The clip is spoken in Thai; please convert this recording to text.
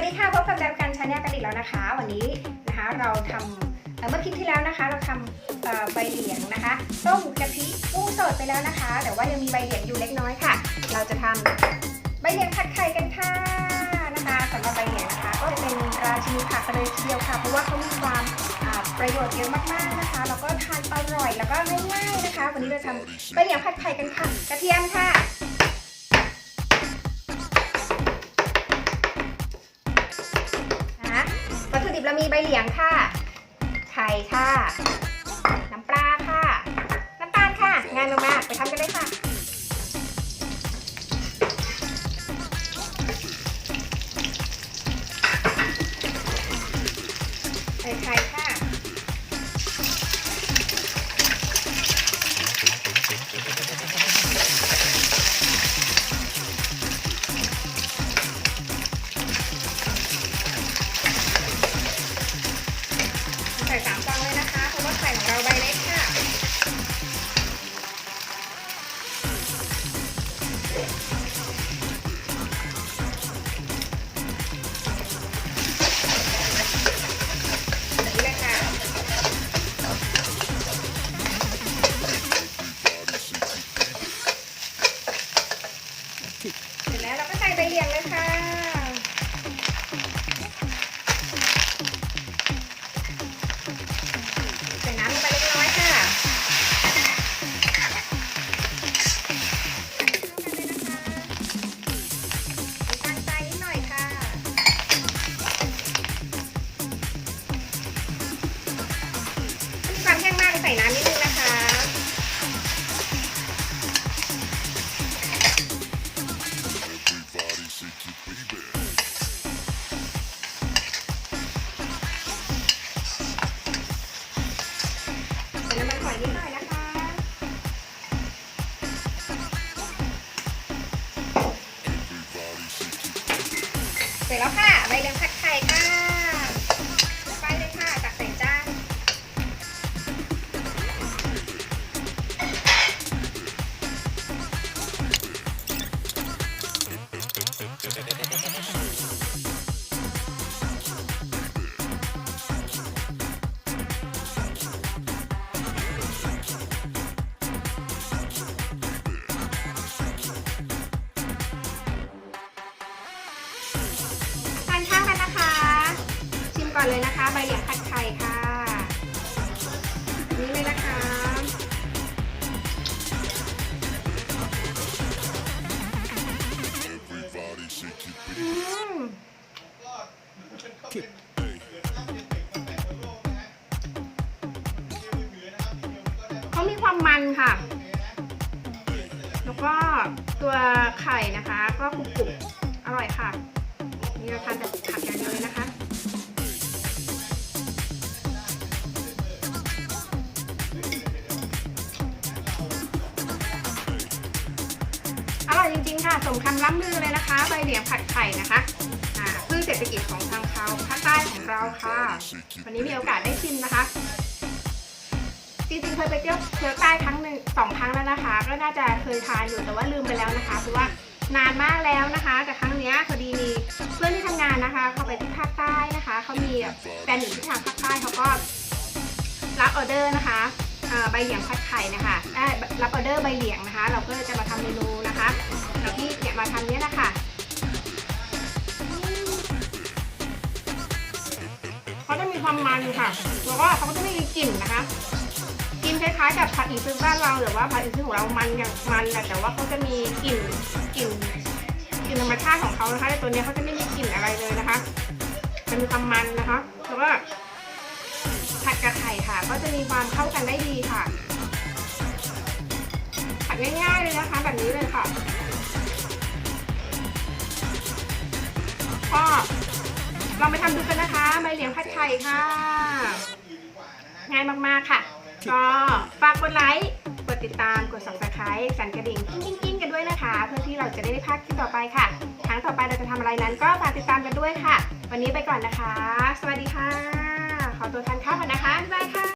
วัสดีค่ะพบกับแจมกันชาแนลกันอีกแล้วนะคะ วันนี้นะคะเราทำเอ่อเมื่อคลิปที่แล้วนะคะ เราทำใบเหลียงนะคะต้มกะทิกุ้งสดไปแล้วนะคะ แต่ว่ายังมีใบเหลียงอยู่เล็กน้อยค่ะ เราจะทำใบเหลียงผัดไข่กันค่ะนะคะสำหรับใบเหลียงนะคะ ก็เป็นราชินีผักกันเลยทีเดียวค่ะ เพราะว่าเขามีความประโยชน์เยอะมากๆนะคะ แล้วก็ทานอร่อยแล้วก็ง่ายๆนะคะ วันนี้เราทำใบเหลียงผัดไข่กันค่ะ กระเทียมค่ะ วัตถุดิบเรามีใบเหลียงค่ะ ไข่ค่ะ น้ำปลาค่ะ น้ำตาลค่ะ ง่ายมากๆไปทำกันเลยค่ะใส่ไข่ค่ะ เรียงเลยค่ะ สร็จแล้วค่ะใบเลี้ยงผัดไข่ค่ะ ก่อนเลยนะคะ ใบเหลียงผัดไข่ค่ะ นี่เลยนะคะ Everybody shake your อื baby. ม Hey. เขามีความมันค่ะ แล้วก็ตัวไข่นะคะ ก็กรุบกรุบอร่อยค่ะ นี่เราทานแบบผักอย่างเดียวเลยนะคะ จริงๆค่ะสมคำล้ำลือเลยนะคะ ใบเหลียงผัดไข่นะคะพืชเศรษฐกิจของทางเขาภาคใต้ของเราค่ะ วันนี้มีโอกาสได้ชิมนะคะจริงๆเคยไปเที่ยวเที่ยวใต้ครั้งหนึ่งสองครั้งแล้วนะคะ ก็น่าจะเคยทานอยู่แต่ว่าลืมไปแล้วนะคะ เพราะว่านานมากแล้วนะคะ แต่ครั้งนี้พอดีมีเพื่อนที่ทำงานนะคะ เขาไปที่ภาคใต้นะคะเขามีแฟนอยู่มที่ทางภาคใต้เขาก็รับออเดอร์นะคะใบเหลียงผัดไข่นะคะได้รับออเดอร์ใบเหลียงนะคะ เราก็จะมาทำเมนูนะ มันค่ะ แล้วก็เขาก็จะไม่มีกลิ่นนะคะกลิ่นคล้ายๆกับผัดอีซึบ้านเราหรือว่าผัดอีซึของเรามันอย่างมันแหละแต่ว่าเขาจะมีกลิ่นกลิ่นกลิ่นธรรมชาติของเขานะคะแต่ตัวนี้เขาจะไม่มีกลิ่นอะไรเลยนะคะจะมีความมันนะคะแล้วก็ผัดกับไข่ค่ะ ก็จะมีความเข้ากันได้ดีค่ะ ผัดง่ายๆเลยนะคะ แบบนี้เลยค่ะก็ ลองไปทำดูกันนะคะ ใบเหลียงผัดไข่ค่ะ ง่ายมากๆค่ะ ก็ฝากกดไลค์ กดติดตาม กดสับสไครต์สั่นกระดิ่งกิ้งกิ้งกันด้วยนะคะ เพื่อที่เราจะได้ไม่พลาดคลิปต่อไปค่ะ ครั้งต่อไปเราจะทำอะไรนั้นก็ฝากติดตามกันด้วยค่ะ วันนี้ไปก่อนนะคะ สวัสดีค่ะ ขอตัวทานข้าวก่อนนะคะ บ๊ายบายค่ะ